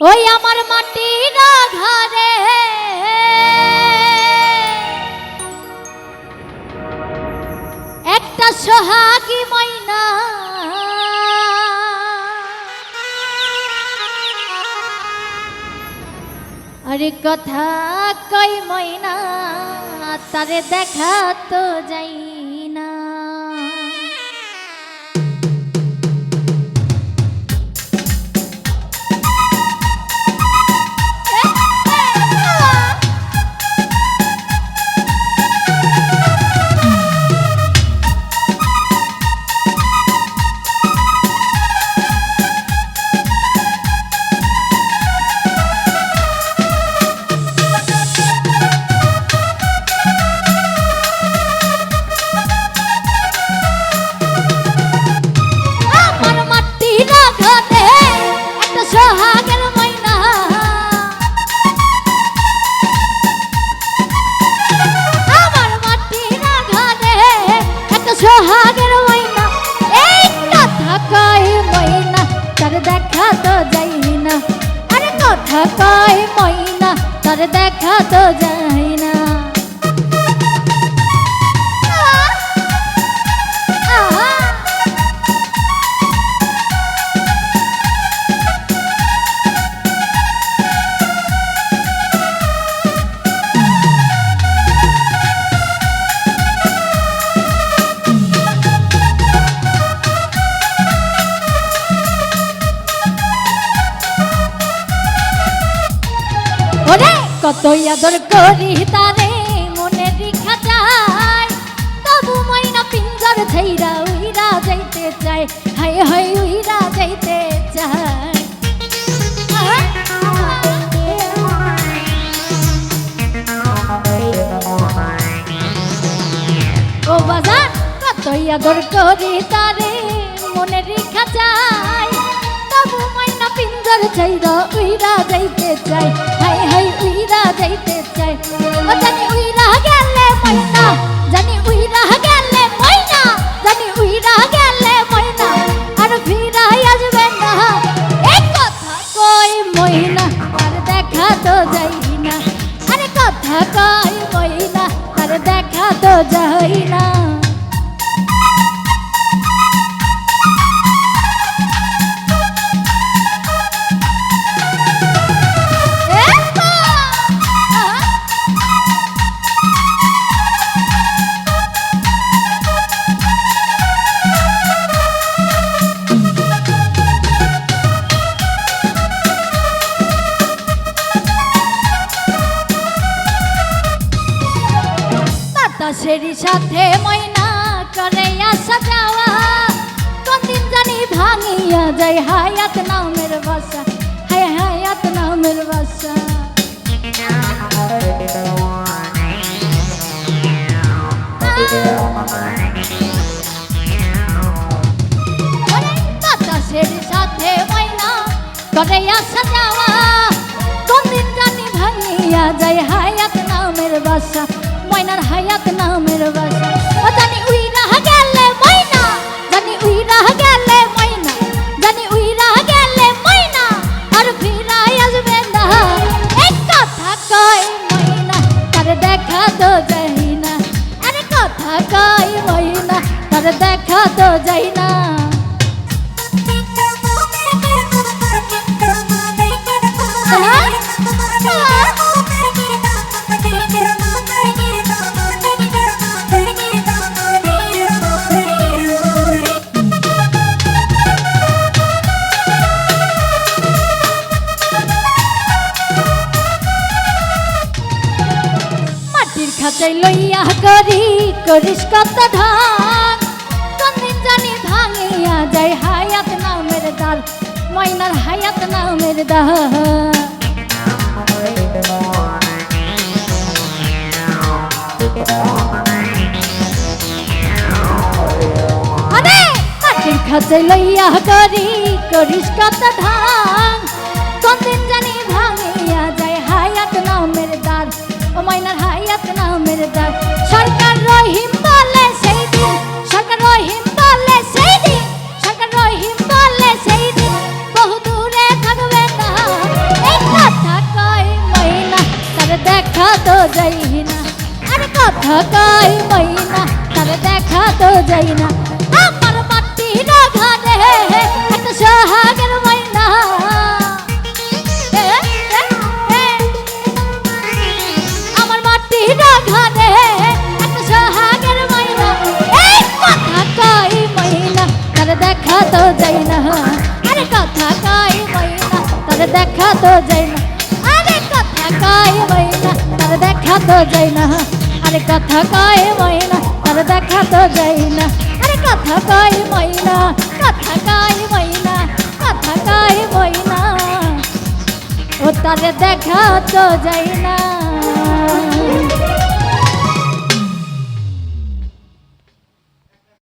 ওই আমার মাটির ঘরে একটা সোহাগী ময়না। আরে কথা কই ময়না, তারে দেখা তো যাই। কথা কই ময়না তার দেখা তো যায় না। কত আদর করি তারে, মনে রেখা যায়। তবু ময়না পিঞ্জর ছাইরা উইরা যাইতে চায়, হায় হায় উইরা যাইতে চায়। ও বাজার কত আদর করি তারে পিঞ্জর ছাইরা উইরা যাইতে চায় হাই হাই, উইরা যাইতে চায় ও জানি উইরা গেলে ময়না, জানি উইরা গেলে ময়না, জানি উইরা গেলে ময়না, আর ফিরাই আসবে না। এই কথা কই ময়না আর দেখা তো যাই না। আরে কথা কই ময়না আর দেখা তো যাই না। বাতাসের সাথে ময়না করে আসা যাওয়া। কোনদিন জানি ভাঙিয়া যায় হায়াত নামের বাসা, হায় হায়াত নামের বাসা। বাতাসের সাথে ময়না করে আসা যাওয়া। কোনদিন জানি ভাঙিয়া যায় হায়াত নামের বাসা ময়নার হায়াত নামের বাসা। ও জানি উইরা গেলে ময়না, জানি উইরা গেলে ময়না, জানি উইরা গেলে ময়না, আর ফিরাই আসবে না। এক কথা কয় ময়না, তার দেখা তো যাই না। আরে কথা কয় ময়না, তার দেখা তো যাই না। খাঁচাই লইয়া করি, করিস কত ধান। কোনদিন জানি ভাঙিয়া যায় হায়াত নামের দাল, ময়নার হায়াত নামের মাটির খাঁচাই লইয়া করি, করিস কত ধান। যাই না আরে কথা কই মইনা, তার দেখা তো যাই না আমার মাটি না ঘানে একটা সোহাগের মইনা। আমার মাটি না ঘানে একটা সোহাগের মইনা। এই কথা কই মইনা, তার দেখা তো যাই না আরে কথা কই মইনা, তার দেখা তো যাই না আরে কথা কই মইনা তার দেখা তো যাই না। আরে কথা কয় মইনা তার দেখা তো যাই না। আরে কথা কয় মইনা কথা কয় মইনা কথা কয় মইনা ও তারে দেখা তো যাই না।